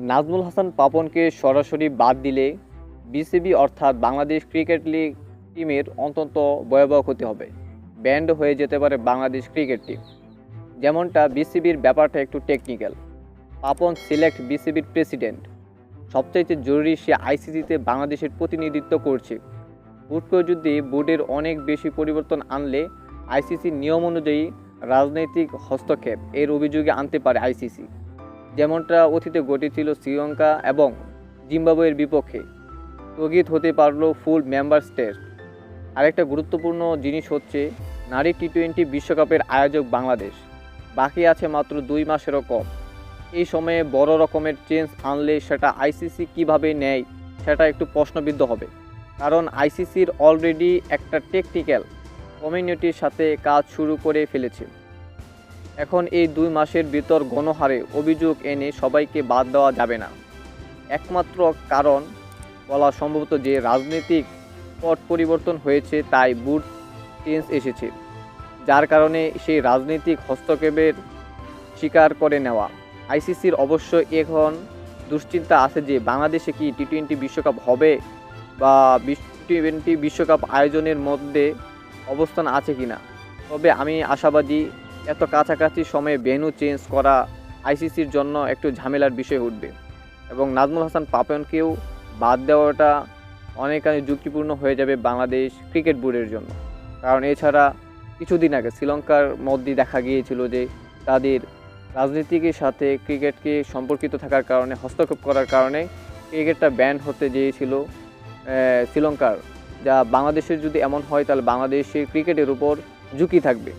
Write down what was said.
নাজমুল হাসান পাপনকে সরাসরি বাদ দিলে বিসিবি অর্থাৎ বাংলাদেশ ক্রিকেট লিগ টিমের অন্তত ভয়াবহ ক্ষতি হবে। ব্যান্ড হয়ে যেতে পারে বাংলাদেশ ক্রিকেট টিম। যেমনটা বিসিবির ব্যাপারটা একটু টেকনিক্যাল পাপন সিলেক্ট বিসিবির প্রেসিডেন্ট সবচাইতে জরুরি সে আইসিসিতে বাংলাদেশের প্রতিনিধিত্ব করছে। হুট করে যদি বোর্ডের অনেক বেশি পরিবর্তন আনলে আইসিসির নিয়ম অনুযায়ী রাজনৈতিক হস্তক্ষেপ এর অভিযোগে আনতে পারে আইসিসি যেমনটা অতীতে ঘটেছিল শ্রীলঙ্কা এবং জিম্বাবুয়ের বিপক্ষে। স্থগিত হতে পারল ফুল মেম্বার স্টেট আরেকটা গুরুত্বপূর্ণ জিনিস হচ্ছে, নারী টি টোয়েন্টি বিশ্বকাপের আয়োজক বাংলাদেশ। বাকি আছে মাত্র দুই মাসেরও কম। এই সময়ে বড় রকমের চেঞ্জ আনলে সেটা আইসিসি কীভাবে নেয়, সেটা একটু প্রশ্নবিদ্ধ হবে। কারণ আইসিসির অলরেডি একটা টেকনিক্যাল কমিউনিটির সাথে কাজ শুরু করে ফেলেছে। এখন এই দুই মাসের ভিতর গণহারে অভিযোগ এনে সবাইকে বাদ দেওয়া যাবে না। একমাত্র কারণ বলা সম্ভবত যে রাজনৈতিক পট পরিবর্তন হয়েছে তাই বুট চেঞ্জ এসেছে, যার কারণে সেই রাজনৈতিক হস্তক্ষেপের স্বীকার করে নেওয়া। আইসিসির অবশ্য এখন দুশ্চিন্তা আছে যে বাংলাদেশে কি টি টোয়েন্টি বিশ্বকাপ হবে বা টি টোয়েন্টি বিশ্বকাপ আয়োজনের মধ্যে অবস্থান আছে কি না তবে আমি আশাবাদী এত কাছাকাছি সময়ে ভেন্যু চেঞ্জ করা আইসিসির জন্য একটু ঝামেলার বিষয় উঠবে। এবং নাজমুল হাসান পাপনকেও বাদ দেওয়াটা অনেকাংশে যুক্তিপূর্ণ হয়ে যাবে বাংলাদেশ ক্রিকেট বোর্ডের জন্য। কারণ এছাড়া কিছুদিন আগে শ্রীলঙ্কার মধ্যে দেখা গিয়েছিল যে তাদের রাজনীতিকের সাথে ক্রিকেটকে সম্পর্কিত থাকার কারণে, হস্তক্ষেপ করার কারণে ক্রিকেটটা ব্যান হতে গিয়েছিল শ্রীলঙ্কার। যা বাংলাদেশের যদি এমন হয়, তাহলে বাংলাদেশের ক্রিকেটের উপর ঝুঁকি থাকবে।